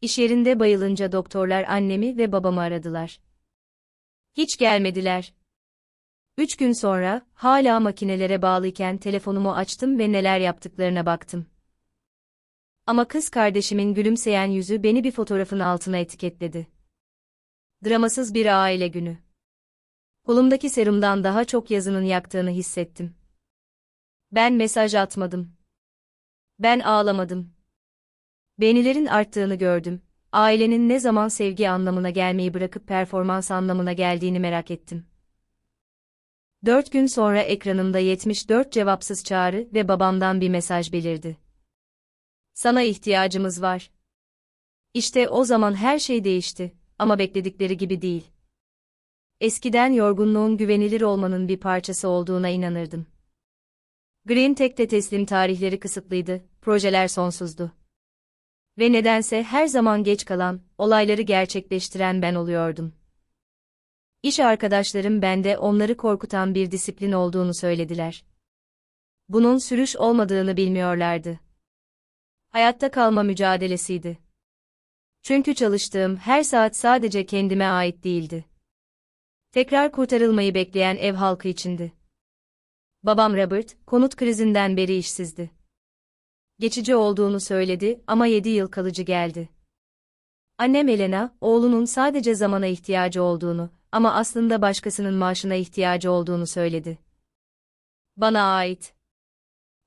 İş yerinde bayılınca doktorlar annemi ve babamı aradılar. Hiç gelmediler. Üç gün sonra, hala makinelere bağlıyken telefonumu açtım ve neler yaptıklarına baktım. Ama kız kardeşimin gülümseyen yüzü beni bir fotoğrafın altına etiketledi. Dramasız bir aile günü. Kolumdaki serumdan daha çok yazının yaktığını hissettim. Ben mesaj atmadım. Ben ağlamadım. Beğenilerin arttığını gördüm. Ailenin ne zaman sevgi anlamına gelmeyi bırakıp performans anlamına geldiğini merak ettim. Dört gün sonra ekranımda 74 cevapsız çağrı ve babamdan bir mesaj belirdi. Sana ihtiyacımız var. İşte o zaman her şey değişti ama bekledikleri gibi değil. Eskiden yorgunluğun güvenilir olmanın bir parçası olduğuna inanırdım. Green Tech'te teslim tarihleri kısıtlıydı, projeler sonsuzdu. Ve nedense her zaman geç kalan, olayları gerçekleştiren ben oluyordum. İş arkadaşlarım bende onları korkutan bir disiplin olduğunu söylediler. Bunun sürüş olmadığını bilmiyorlardı. Hayatta kalma mücadelesiydi. Çünkü çalıştığım her saat sadece kendime ait değildi. Tekrar kurtarılmayı bekleyen ev halkı içindi. Babam Robert, konut krizinden beri işsizdi. Geçici olduğunu söyledi ama 7 yıl kalıcı geldi. Annem Elena, oğlunun sadece zamana ihtiyacı olduğunu ama aslında başkasının maaşına ihtiyacı olduğunu söyledi. Bana ait.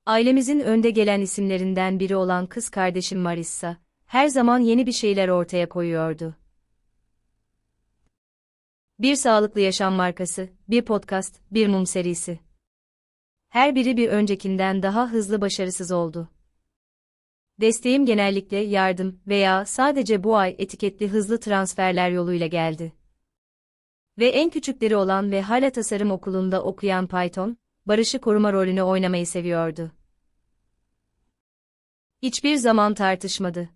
Ailemizin önde gelen isimlerinden biri olan kız kardeşim Marissa, her zaman yeni bir şeyler ortaya koyuyordu. Bir sağlıklı yaşam markası, bir podcast, bir mum serisi. Her biri bir öncekinden daha hızlı başarısız oldu. Desteğim genellikle yardım veya sadece bu ay etiketli hızlı transferler yoluyla geldi. Ve en küçükleri olan ve hala tasarım okulunda okuyan Python, barışı koruma rolünü oynamayı seviyordu. Hiçbir zaman tartışmadı.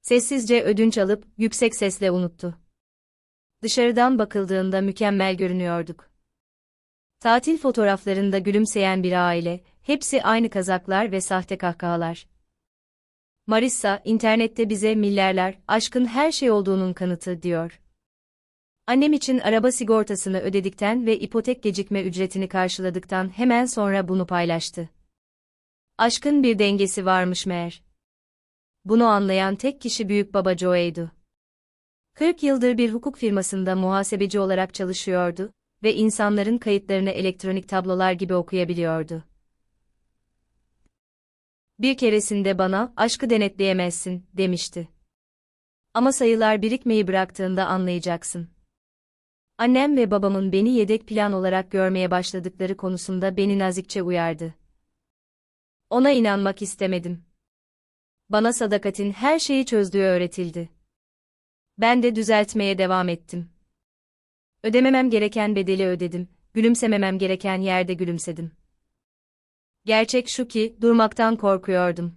Sessizce ödünç alıp yüksek sesle unuttu. Dışarıdan bakıldığında mükemmel görünüyorduk. Tatil fotoğraflarında gülümseyen bir aile, hepsi aynı kazaklar ve sahte kahkahalar. Marissa, internette bize milyarlar, aşkın her şey olduğunun kanıtı diyor. Annem için araba sigortasını ödedikten ve ipotek gecikme ücretini karşıladıktan hemen sonra bunu paylaştı. Aşkın bir dengesi varmış meğer. Bunu anlayan tek kişi büyük baba Joe'ydu. 40 yıldır bir hukuk firmasında muhasebeci olarak çalışıyordu ve insanların kayıtlarını elektronik tablolar gibi okuyabiliyordu. Bir keresinde bana, aşkı denetleyemezsin, demişti. Ama sayılar birikmeyi bıraktığında anlayacaksın. Annem ve babamın beni yedek plan olarak görmeye başladıkları konusunda beni nazikçe uyardı. Ona inanmak istemedim. Bana sadakatin her şeyi çözdüğü öğretildi. Ben de düzeltmeye devam ettim. Ödememem gereken bedeli ödedim, gülümsememem gereken yerde gülümsedim. Gerçek şu ki, durmaktan korkuyordum.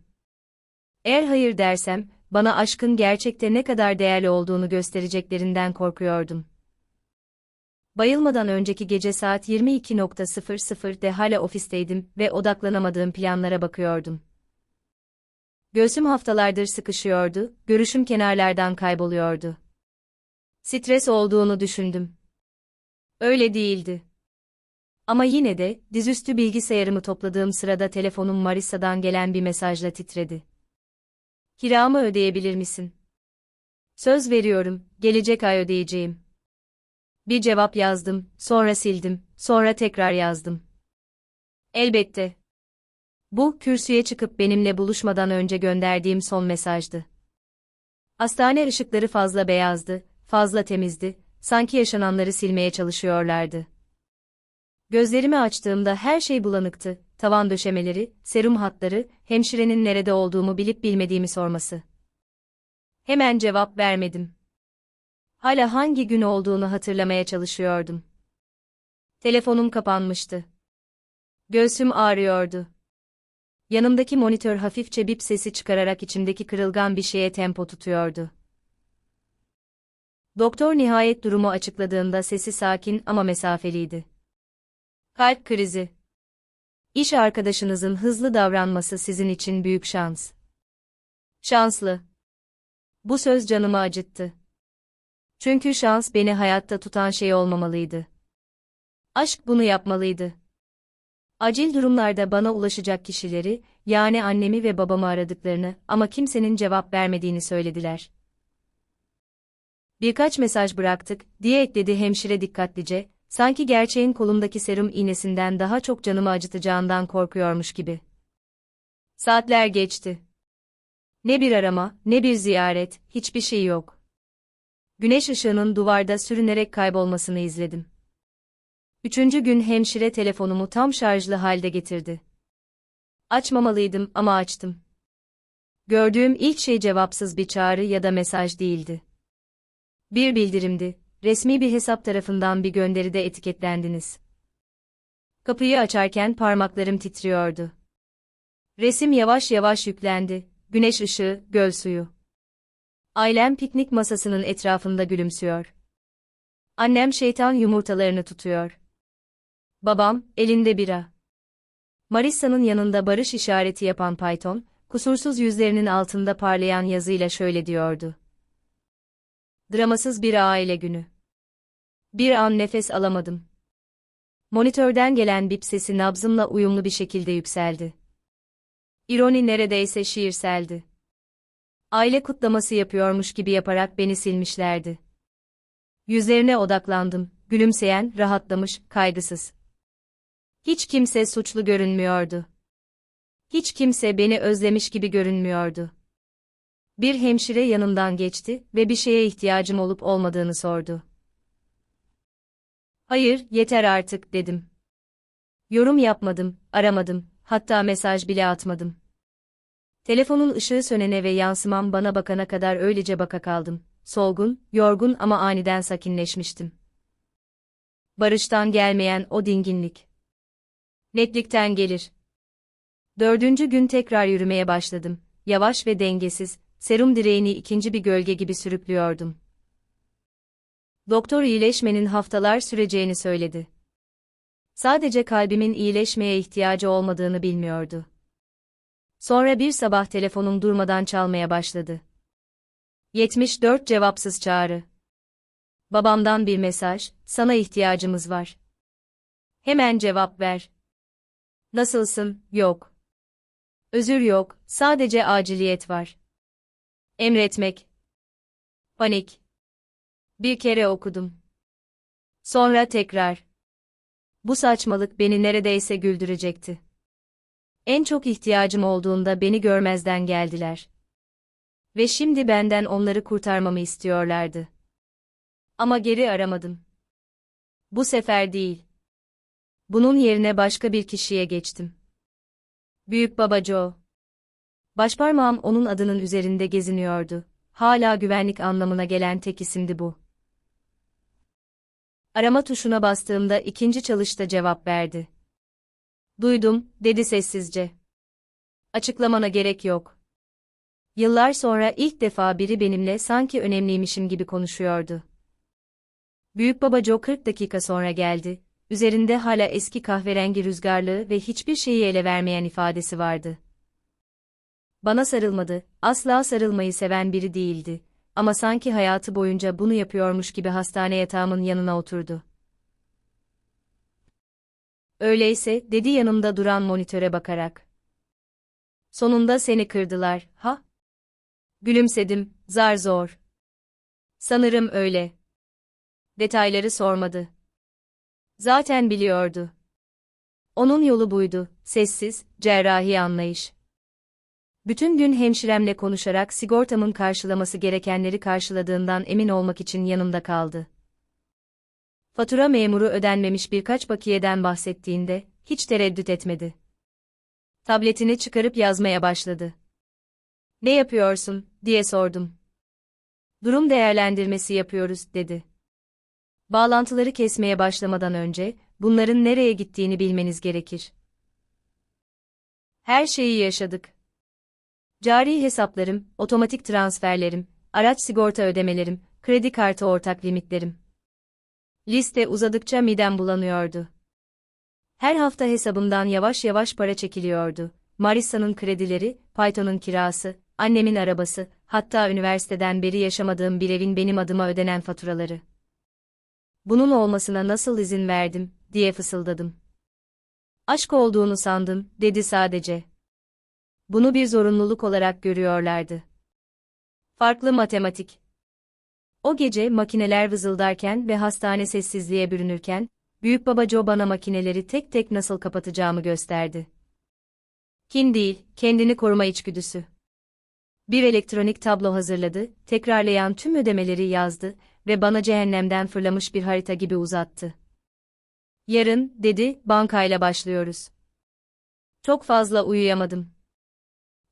Eğer hayır dersem, bana aşkın gerçekte ne kadar değerli olduğunu göstereceklerinden korkuyordum. Bayılmadan önceki gece saat 22.00'de hala ofisteydim ve odaklanamadığım planlara bakıyordum. Göğsüm haftalardır sıkışıyordu, görüşüm kenarlardan kayboluyordu. Stres olduğunu düşündüm. Öyle değildi. Ama yine de, dizüstü bilgisayarımı topladığım sırada telefonum Marissa'dan gelen bir mesajla titredi. Kiramı ödeyebilir misin? Söz veriyorum, gelecek ay ödeyeceğim. Bir cevap yazdım, sonra sildim, sonra tekrar yazdım. Elbette. Bu, kürsüye çıkıp benimle buluşmadan önce gönderdiğim son mesajdı. Hastane ışıkları fazla beyazdı, fazla temizdi, sanki yaşananları silmeye çalışıyorlardı. Gözlerimi açtığımda her şey bulanıktı, tavan döşemeleri, serum hatları, hemşirenin nerede olduğumu bilip bilmediğimi sorması. Hemen cevap vermedim. Hala hangi gün olduğunu hatırlamaya çalışıyordum. Telefonum kapanmıştı. Göğsüm ağrıyordu. Yanımdaki monitör hafifçe bip sesi çıkararak içimdeki kırılgan bir şeye tempo tutuyordu. Doktor nihayet durumu açıkladığında sesi sakin ama mesafeliydi. Kalp krizi. İş arkadaşınızın hızlı davranması sizin için büyük şans. Şanslı. Bu söz canımı acıttı. Çünkü şans beni hayatta tutan şey olmamalıydı. Aşk bunu yapmalıydı. Acil durumlarda bana ulaşacak kişileri, yani annemi ve babamı aradıklarını ama kimsenin cevap vermediğini söylediler. Birkaç mesaj bıraktık, diye ekledi hemşire dikkatlice, sanki gerçeğin kolumdaki serum iğnesinden daha çok canımı acıtacağından korkuyormuş gibi. Saatler geçti. Ne bir arama, ne bir ziyaret, hiçbir şey yok. Güneş ışığının duvarda sürünerek kaybolmasını izledim. Üçüncü gün hemşire telefonumu tam şarjlı halde getirdi. Açmamalıydım ama açtım. Gördüğüm ilk şey cevapsız bir çağrı ya da mesaj değildi. Bir bildirimdi, resmi bir hesap tarafından bir gönderide etiketlendiniz. Kapıyı açarken parmaklarım titriyordu. Resim yavaş yavaş yüklendi, güneş ışığı, göl suyu. Ailem piknik masasının etrafında gülümsüyor. Annem şeytan yumurtalarını tutuyor. Babam, elinde bira. Marissa'nın yanında barış işareti yapan Python, kusursuz yüzlerinin altında parlayan yazıyla şöyle diyordu. Dramasız bir aile günü. Bir an nefes alamadım. Monitörden gelen bip sesi nabzımla uyumlu bir şekilde yükseldi. İroni neredeyse şiirseldi. Aile kutlaması yapıyormuş gibi yaparak beni silmişlerdi. Yüzlerine odaklandım, gülümseyen, rahatlamış, kaygısız. Hiç kimse suçlu görünmüyordu. Hiç kimse beni özlemiş gibi görünmüyordu. Bir hemşire yanımdan geçti ve bir şeye ihtiyacım olup olmadığını sordu. Hayır, yeter artık dedim. Yorum yapmadım, aramadım, hatta mesaj bile atmadım. Telefonun ışığı sönene ve yansımam bana bakana kadar öylece baka kaldım. Solgun, yorgun ama aniden sakinleşmiştim. Barıştan gelmeyen o dinginlik. Netlikten gelir. Dördüncü gün tekrar yürümeye başladım. Yavaş ve dengesiz, serum direğini ikinci bir gölge gibi sürüklüyordum. Doktor iyileşmenin haftalar süreceğini söyledi. Sadece kalbimin iyileşmeye ihtiyacı olmadığını bilmiyordu. Sonra bir sabah telefonum durmadan çalmaya başladı. 74 cevapsız çağrı. Babamdan bir mesaj, sana ihtiyacımız var. Hemen cevap ver. Nasılsın? Yok. Özür yok, sadece aciliyet var. Emretmek. Panik. Bir kere okudum. Sonra tekrar. Bu saçmalık beni neredeyse güldürecekti. En çok ihtiyacım olduğunda beni görmezden geldiler. Ve şimdi benden onları kurtarmamı istiyorlardı. Ama geri aramadım. Bu sefer değil. Bunun yerine başka bir kişiye geçtim. Büyük baba Joe. Başparmağım onun adının üzerinde geziniyordu. Hala güvenlik anlamına gelen tek isimdi bu. Arama tuşuna bastığımda ikinci çalışta cevap verdi. Duydum, dedi sessizce. Açıklamana gerek yok. Yıllar sonra ilk defa biri benimle sanki önemliymişim gibi konuşuyordu. Büyük baba Joe 40 dakika sonra geldi. Üzerinde hala eski kahverengi rüzgarlığı ve hiçbir şeyi ele vermeyen ifadesi vardı. Bana sarılmadı, asla sarılmayı seven biri değildi. Ama sanki hayatı boyunca bunu yapıyormuş gibi hastane yatağımın yanına oturdu. Öyleyse, dedi yanımda duran monitöre bakarak. Sonunda seni kırdılar, ha? Gülümsedim, zar zor. Sanırım öyle. Detayları sormadı. Zaten biliyordu. Onun yolu buydu, sessiz, cerrahi anlayış. Bütün gün hemşiremle konuşarak sigortamın karşılaması gerekenleri karşıladığından emin olmak için yanımda kaldı. Fatura memuru ödenmemiş birkaç bakiyeden bahsettiğinde, hiç tereddüt etmedi. Tabletini çıkarıp yazmaya başladı. Ne yapıyorsun, diye sordum. Durum değerlendirmesi yapıyoruz, dedi. Bağlantıları kesmeye başlamadan önce, bunların nereye gittiğini bilmeniz gerekir. Her şeyi yaşadık. Cari hesaplarım, otomatik transferlerim, araç sigorta ödemelerim, kredi kartı ortak limitlerim. Liste uzadıkça midem bulanıyordu. Her hafta hesabımdan yavaş yavaş para çekiliyordu. Marissa'nın kredileri, Python'un kirası, annemin arabası, hatta üniversiteden beri yaşamadığım bir evin benim adıma ödenen faturaları. Bunun olmasına nasıl izin verdim, diye fısıldadım. Aşk olduğunu sandım, dedi sadece. Bunu bir zorunluluk olarak görüyorlardı. Farklı matematik. O gece makineler vızıldarken ve hastane sessizliğe bürünürken, büyük baba Joe bana makineleri tek tek nasıl kapatacağımı gösterdi. Kin değil, kendini koruma içgüdüsü. Bir elektronik tablo hazırladı, tekrarlayan tüm ödemeleri yazdı ve bana cehennemden fırlamış bir harita gibi uzattı. Yarın, dedi, bankayla başlıyoruz. Çok fazla uyuyamadım.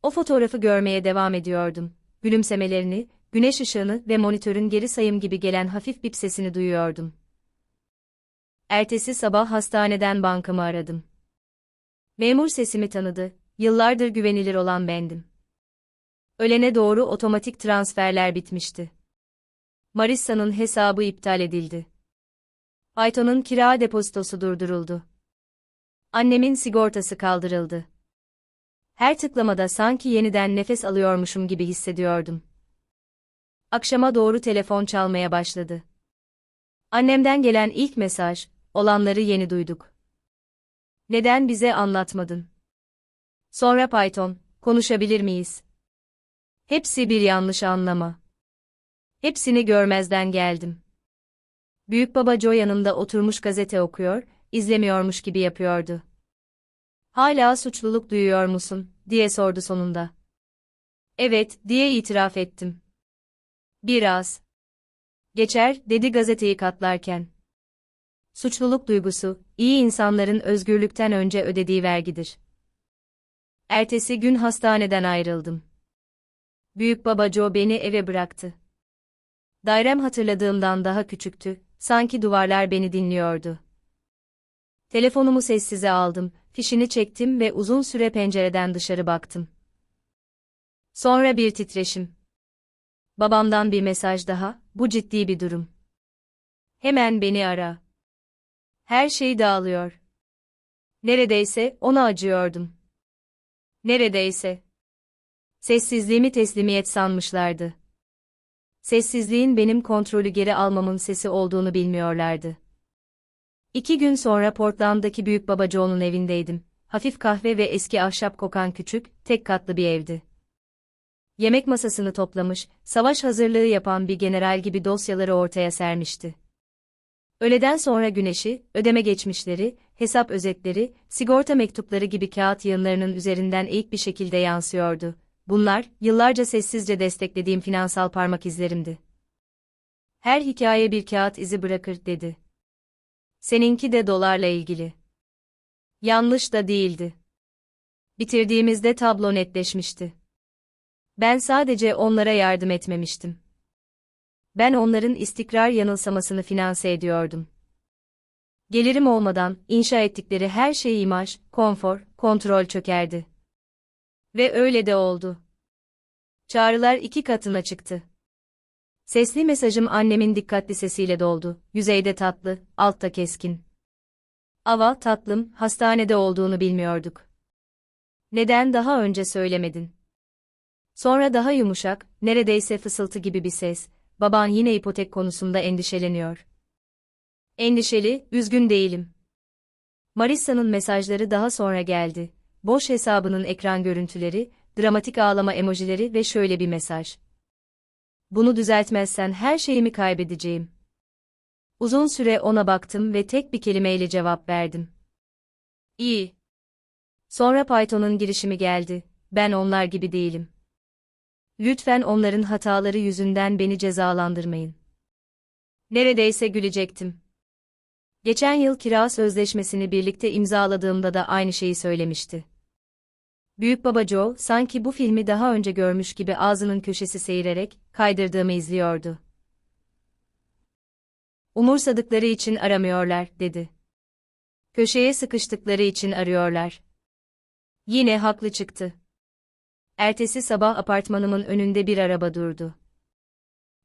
O fotoğrafı görmeye devam ediyordum. Gülümsemelerini, güneş ışığını ve monitörün geri sayım gibi gelen hafif bip sesini duyuyordum. Ertesi sabah hastaneden bankamı aradım. Memur sesimi tanıdı, yıllardır güvenilir olan bendim. Ölene doğru otomatik transferler bitmişti. Marissa'nın hesabı iptal edildi. Ayton'un kira depozitosu durduruldu. Annemin sigortası kaldırıldı. Her tıklamada sanki yeniden nefes alıyormuşum gibi hissediyordum. Akşama doğru telefon çalmaya başladı. Annemden gelen ilk mesaj, olanları yeni duyduk. Neden bize anlatmadın? Sonra Python, konuşabilir miyiz? Hepsi bir yanlış anlama. Hepsini görmezden geldim. Büyük baba Joe yanımda oturmuş gazete okuyor, izlemiyormuş gibi yapıyordu. Hala suçluluk duyuyor musun, diye sordu sonunda. Evet, diye itiraf ettim. Biraz. Geçer, dedi gazeteyi katlarken. Suçluluk duygusu, iyi insanların özgürlükten önce ödediği vergidir. Ertesi gün hastaneden ayrıldım. Büyük baba Joe beni eve bıraktı. Dairem hatırladığımdan daha küçüktü, sanki duvarlar beni dinliyordu. Telefonumu sessize aldım, fişini çektim ve uzun süre pencereden dışarı baktım. Sonra bir titreşim. Babamdan bir mesaj daha, bu ciddi bir durum. Hemen beni ara. Her şey dağılıyor. Neredeyse ona acıyordum. Neredeyse. Sessizliğimi teslimiyet sanmışlardı. Sessizliğin benim kontrolü geri almamın sesi olduğunu bilmiyorlardı. İki gün sonra Portland'daki büyük baba Joe'nun evindeydim. Hafif kahve ve eski ahşap kokan küçük, tek katlı bir evdi. Yemek masasını toplamış, savaş hazırlığı yapan bir general gibi dosyaları ortaya sermişti. Öğleden sonra güneşi, ödeme geçmişleri, hesap özetleri, sigorta mektupları gibi kağıt yığınlarının üzerinden eğik bir şekilde yansıyordu. Bunlar, yıllarca sessizce desteklediğim finansal parmak izlerimdi. Her hikaye bir kağıt izi bırakır, dedi. Seninki de dolarla ilgili. Yanlış da değildi. Bitirdiğimizde tablo netleşmişti. Ben sadece onlara yardım etmemiştim. Ben onların istikrar yanılsamasını finanse ediyordum. Gelirim olmadan inşa ettikleri her şey imaj, konfor, kontrol çökerdi. Ve öyle de oldu. Çağrılar iki katına çıktı. Sesli mesajım annemin dikkatli sesiyle doldu. Yüzeyde tatlı, altta keskin. Ava, tatlım, hastanede olduğunu bilmiyorduk. Neden daha önce söylemedin? Sonra daha yumuşak, neredeyse fısıltı gibi bir ses. Baban yine ipotek konusunda endişeleniyor. Endişeli, üzgün değilim. Marissa'nın mesajları daha sonra geldi. Boş hesabının ekran görüntüleri, dramatik ağlama emojileri ve şöyle bir mesaj. Bunu düzeltmezsen her şeyimi kaybedeceğim. Uzun süre ona baktım ve tek bir kelimeyle cevap verdim. İyi. Sonra Python'un girişimi geldi. Ben onlar gibi değilim. Lütfen onların hataları yüzünden beni cezalandırmayın. Neredeyse gülecektim. Geçen yıl kira sözleşmesini birlikte imzaladığımda da aynı şeyi söylemişti. Büyük baba Joe, sanki bu filmi daha önce görmüş gibi ağzının köşesi seyirerek, kaydırdığımı izliyordu. Umursadıkları için aramıyorlar, dedi. Köşeye sıkıştıkları için arıyorlar. Yine haklı çıktı. Ertesi sabah apartmanımın önünde bir araba durdu.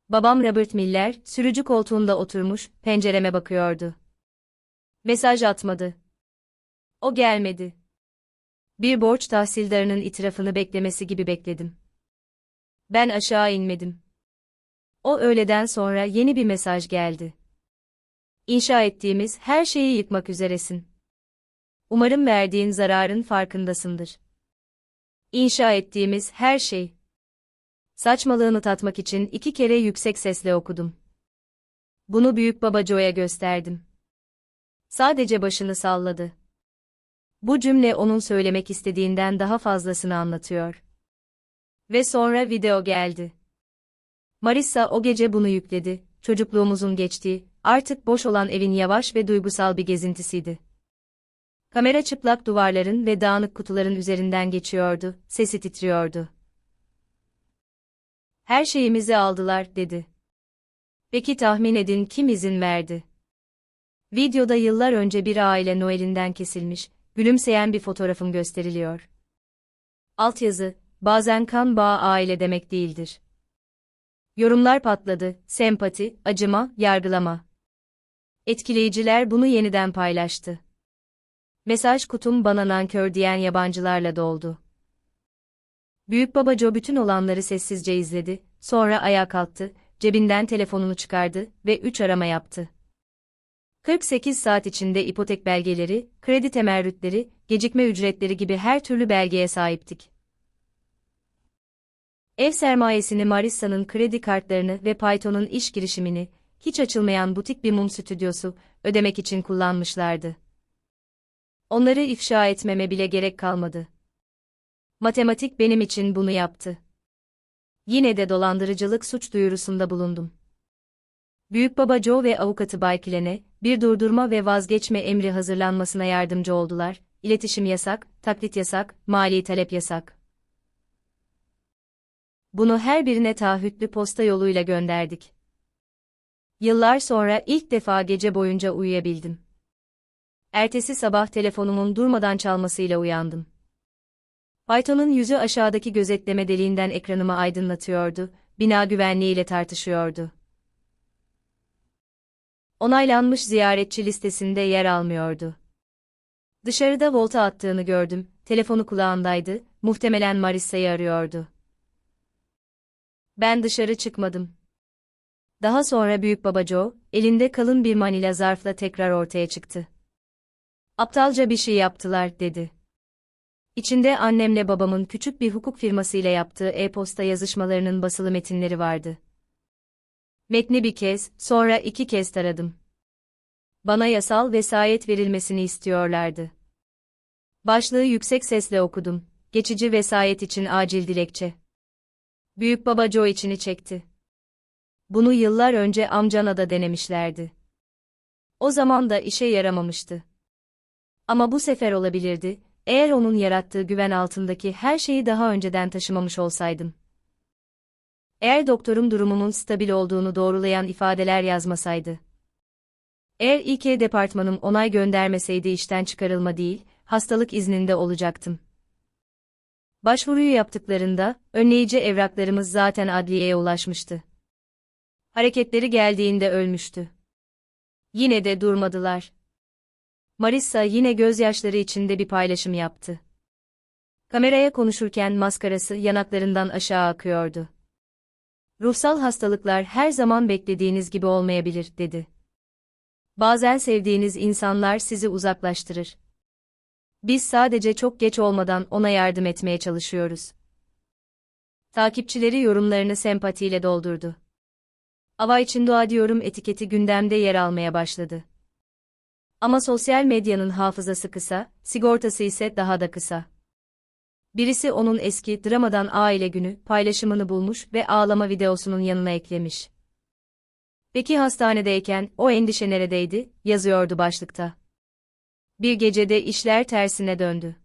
Babam Robert Miller, sürücü koltuğunda oturmuş, pencereme bakıyordu. Mesaj atmadı. O gelmedi. Bir borç tahsildarının itirafını beklemesi gibi bekledim. Ben aşağı inmedim. O öğleden sonra yeni bir mesaj geldi. İnşa ettiğimiz her şeyi yıkmak üzeresin. Umarım verdiğin zararın farkındasındır. İnşa ettiğimiz her şey. Saçmalığını tatmak için iki kere yüksek sesle okudum. Bunu büyük baba Joe'ya gösterdim. Sadece başını salladı. Bu cümle onun söylemek istediğinden daha fazlasını anlatıyor. Ve sonra video geldi. Marissa o gece bunu yükledi, çocukluğumuzun geçtiği, artık boş olan evin yavaş ve duygusal bir gezintisiydi. Kamera çıplak duvarların ve dağınık kutuların üzerinden geçiyordu, sesi titriyordu. Her şeyimizi aldılar, dedi. Peki tahmin edin kim izin verdi? Videoda yıllar önce bir aile Noel'inden kesilmiş, gülümseyen bir fotoğrafım gösteriliyor. Altyazı, bazen kan bağı aile demek değildir. Yorumlar patladı, sempati, acıma, yargılama. Etkileyiciler bunu yeniden paylaştı. Mesaj kutum bana nankör diyen yabancılarla doldu. Büyük baba Joe bütün olanları sessizce izledi, sonra ayağa kalktı, cebinden telefonunu çıkardı ve üç arama yaptı. 48 saat içinde ipotek belgeleri, kredi temerrütleri, gecikme ücretleri gibi her türlü belgeye sahiptik. Ev sermayesini Marissa'nın kredi kartlarını ve Python'un iş girişimini, hiç açılmayan butik bir mum stüdyosu, ödemek için kullanmışlardı. Onları ifşa etmeme bile gerek kalmadı. Matematik benim için bunu yaptı. Yine de dolandırıcılık suç duyurusunda bulundum. Büyük Baba Joe ve avukatı Bay Kilene, bir durdurma ve vazgeçme emri hazırlanmasına yardımcı oldular. İletişim yasak, taklit yasak, mali talep yasak. Bunu her birine taahhütlü posta yoluyla gönderdik. Yıllar sonra ilk defa gece boyunca uyuyabildim. Ertesi sabah telefonumun durmadan çalmasıyla uyandım. Python'un yüzü aşağıdaki gözetleme deliğinden ekranımı aydınlatıyordu, bina güvenliğiyle tartışıyordu. Onaylanmış ziyaretçi listesinde yer almıyordu. Dışarıda volta attığını gördüm, telefonu kulağındaydı, muhtemelen Marissa'yı arıyordu. Ben dışarı çıkmadım. Daha sonra büyük baba Joe, elinde kalın bir manila zarfla tekrar ortaya çıktı. Aptalca bir şey yaptılar, dedi. İçinde annemle babamın küçük bir hukuk firmasıyla yaptığı e-posta yazışmalarının basılı metinleri vardı. Metni bir kez, sonra iki kez taradım. Bana yasal vesayet verilmesini istiyorlardı. Başlığı yüksek sesle okudum. Geçici vesayet için acil dilekçe. Büyük baba Joe içini çekti. Bunu yıllar önce amcana da denemişlerdi. O zaman da işe yaramamıştı. Ama bu sefer olabilirdi, eğer onun yarattığı güven altındaki her şeyi daha önceden taşımamış olsaydım. Eğer doktorum durumumun stabil olduğunu doğrulayan ifadeler yazmasaydı. Eğer İK departmanım onay göndermeseydi işten çıkarılma değil, hastalık izninde olacaktım. Başvuruyu yaptıklarında, önleyici evraklarımız zaten adliyeye ulaşmıştı. Hareketleri geldiğinde ölmüştü. Yine de durmadılar. Marissa yine gözyaşları içinde bir paylaşım yaptı. Kameraya konuşurken maskarası yanaklarından aşağı akıyordu. Ruhsal hastalıklar her zaman beklediğiniz gibi olmayabilir, dedi. Bazen sevdiğiniz insanlar sizi uzaklaştırır. Biz sadece çok geç olmadan ona yardım etmeye çalışıyoruz. Takipçileri yorumlarını sempatiyle doldurdu. Ava için dua diyorum etiketi gündemde yer almaya başladı. Ama sosyal medyanın hafızası kısa, sigortası ise daha da kısa. Birisi onun eski dramadan aile günü paylaşımını bulmuş ve ağlama videosunun yanına eklemiş. Peki hastanedeyken o endişe neredeydi, yazıyordu başlıkta. Bir gecede işler tersine döndü.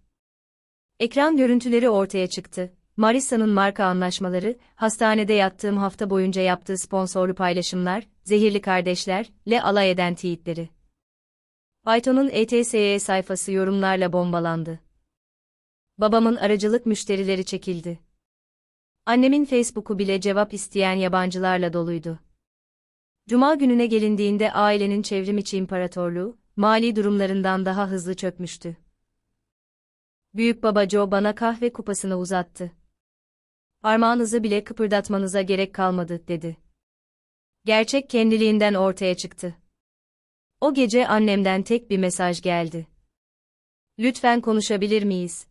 Ekran görüntüleri ortaya çıktı. Marissa'nın marka anlaşmaları, hastanede yattığım hafta boyunca yaptığı sponsorlu paylaşımlar, zehirli kardeşlerle alay eden tweetleri. Python'un ETSE sayfası yorumlarla bombalandı. Babamın aracılık müşterileri çekildi. Annemin Facebook'u bile cevap isteyen yabancılarla doluydu. Cuma gününe gelindiğinde ailenin çevrim içi imparatorluğu, mali durumlarından daha hızlı çökmüştü. Büyük baba Joe bana kahve kupasını uzattı. Parmağınızı bile kıpırdatmanıza gerek kalmadı, dedi. Gerçek kendiliğinden ortaya çıktı. O gece annemden tek bir mesaj geldi. Lütfen konuşabilir miyiz?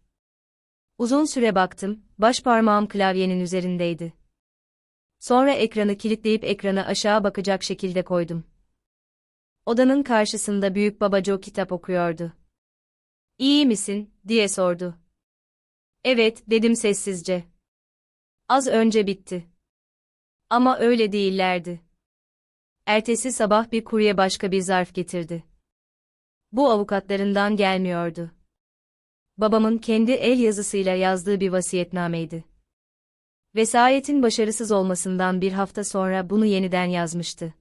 Uzun süre baktım, baş parmağım klavyenin üzerindeydi. Sonra ekranı kilitleyip ekranı aşağı bakacak şekilde koydum. Odanın karşısında büyük baba kitap okuyordu. İyi misin, diye sordu. Evet, dedim sessizce. Az önce bitti. Ama öyle değillerdi. Ertesi sabah bir kurye başka bir zarf getirdi. Bu avukatlarından gelmiyordu. Babamın kendi el yazısıyla yazdığı bir vasiyetnameydi. Vesayetin başarısız olmasından bir hafta sonra bunu yeniden yazmıştı.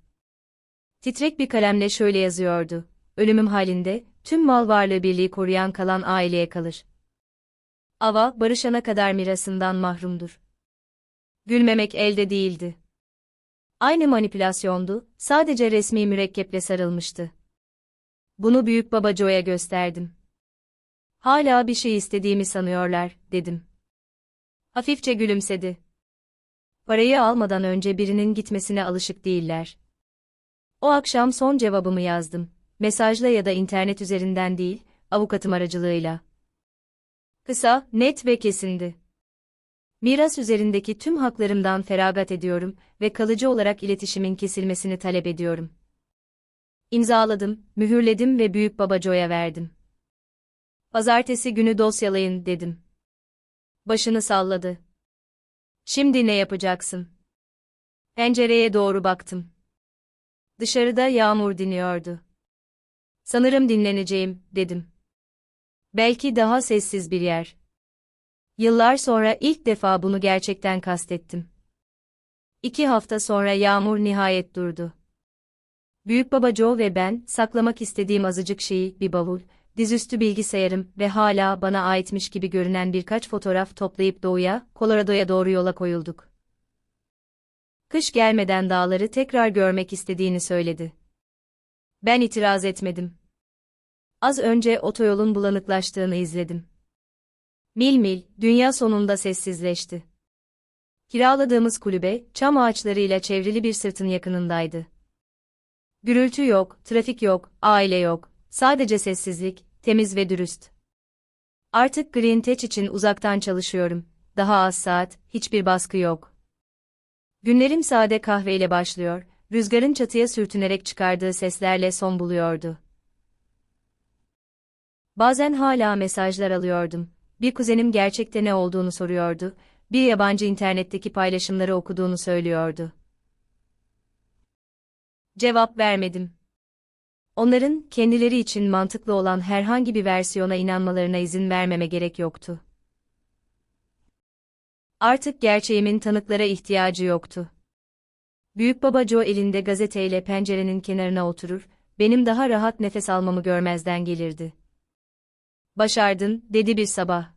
Titrek bir kalemle şöyle yazıyordu. Ölümüm halinde, tüm mal varlığı birliği koruyan kalan aileye kalır. Ava, barışana kadar mirasından mahrumdur. Gülmemek elde değildi. Aynı manipülasyondu, sadece resmi mürekkeple sarılmıştı. Bunu büyük baba Joe'ya gösterdim. Hala bir şey istediğimi sanıyorlar, dedim. Hafifçe gülümsedi. Parayı almadan önce birinin gitmesine alışık değiller. O akşam son cevabımı yazdım. Mesajla ya da internet üzerinden değil, avukatım aracılığıyla. Kısa, net ve kesindi. Miras üzerindeki tüm haklarımdan feragat ediyorum ve kalıcı olarak iletişimin kesilmesini talep ediyorum. İmzaladım, mühürledim ve büyük baba Joe'ya verdim. Pazartesi günü dosyalayın dedim. Başını salladı. Şimdi ne yapacaksın? Pencereye doğru baktım. Dışarıda yağmur diniyordu. Sanırım dinleneceğim, dedim. Belki daha sessiz bir yer. Yıllar sonra ilk defa bunu gerçekten kastettim. İki hafta sonra yağmur nihayet durdu. Büyük baba Joe ve ben, saklamak istediğim azıcık şeyi, bir bavul, dizüstü bilgisayarım ve hala bana aitmiş gibi görünen birkaç fotoğraf toplayıp doğuya, Colorado'ya doğru yola koyulduk. Kış gelmeden dağları tekrar görmek istediğini söyledi. Ben itiraz etmedim. Az önce otoyolun bulanıklaştığını izledim. Mil mil, dünya sonunda sessizleşti. Kiraladığımız kulübe, çam ağaçlarıyla çevrili bir sırtın yakınındaydı. Gürültü yok, trafik yok, aile yok, sadece sessizlik, temiz ve dürüst. Artık Green Tech için uzaktan çalışıyorum, daha az saat, hiçbir baskı yok. Günlerim sade kahveyle başlıyor, rüzgarın çatıya sürtünerek çıkardığı seslerle son buluyordu. Bazen hala mesajlar alıyordum. Bir kuzenim gerçekte ne olduğunu soruyordu, bir yabancı internetteki paylaşımları okuduğunu söylüyordu. Cevap vermedim. Onların kendileri için mantıklı olan herhangi bir versiyona inanmalarına izin vermeme gerek yoktu. Artık gerçeğimin tanıklara ihtiyacı yoktu. Büyük baba Joe elinde gazeteyle pencerenin kenarına oturur, benim daha rahat nefes almamı görmezden gelirdi. Başardın, dedi bir sabah.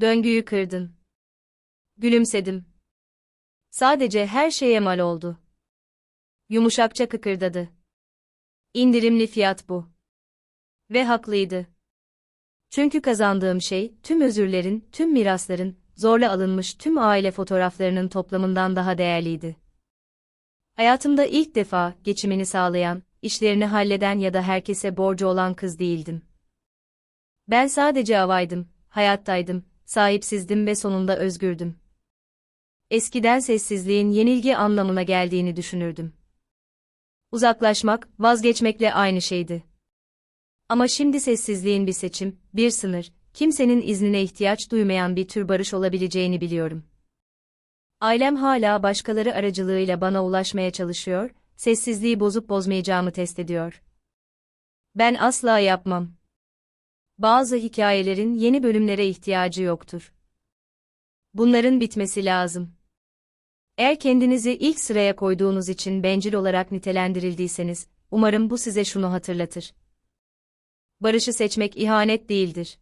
Döngüyü kırdın. Gülümsedim. Sadece her şeye mal oldu. Yumuşakça kıkırdadı. İndirimli fiyat bu. Ve haklıydı. Çünkü kazandığım şey, tüm özürlerin, tüm mirasların, zorla alınmış tüm aile fotoğraflarının toplamından daha değerliydi. Hayatımda ilk defa geçimini sağlayan, işlerini halleden ya da herkese borcu olan kız değildim. Ben sadece avaydım, hayattaydım, sahipsizdim ve sonunda özgürdüm. Eskiden sessizliğin yenilgi anlamına geldiğini düşünürdüm. Uzaklaşmak, vazgeçmekle aynı şeydi. Ama şimdi sessizliğin bir seçim, bir sınır, kimsenin iznine ihtiyaç duymayan bir tür barış olabileceğini biliyorum. Ailem hala başkaları aracılığıyla bana ulaşmaya çalışıyor, sessizliği bozup bozmayacağımı test ediyor. Ben asla yapmam. Bazı hikayelerin yeni bölümlere ihtiyacı yoktur. Bunların bitmesi lazım. Eğer kendinizi ilk sıraya koyduğunuz için bencil olarak nitelendirildiyseniz, umarım bu size şunu hatırlatır. Barışı seçmek ihanet değildir.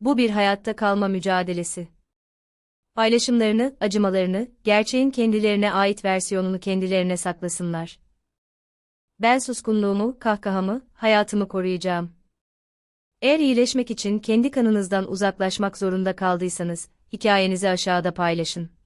Bu bir hayatta kalma mücadelesi. Paylaşımlarını, acımalarını, gerçeğin kendilerine ait versiyonunu kendilerine saklasınlar. Ben suskunluğumu, kahkahamı, hayatımı koruyacağım. Eğer iyileşmek için kendi kanınızdan uzaklaşmak zorunda kaldıysanız, hikayenizi aşağıda paylaşın.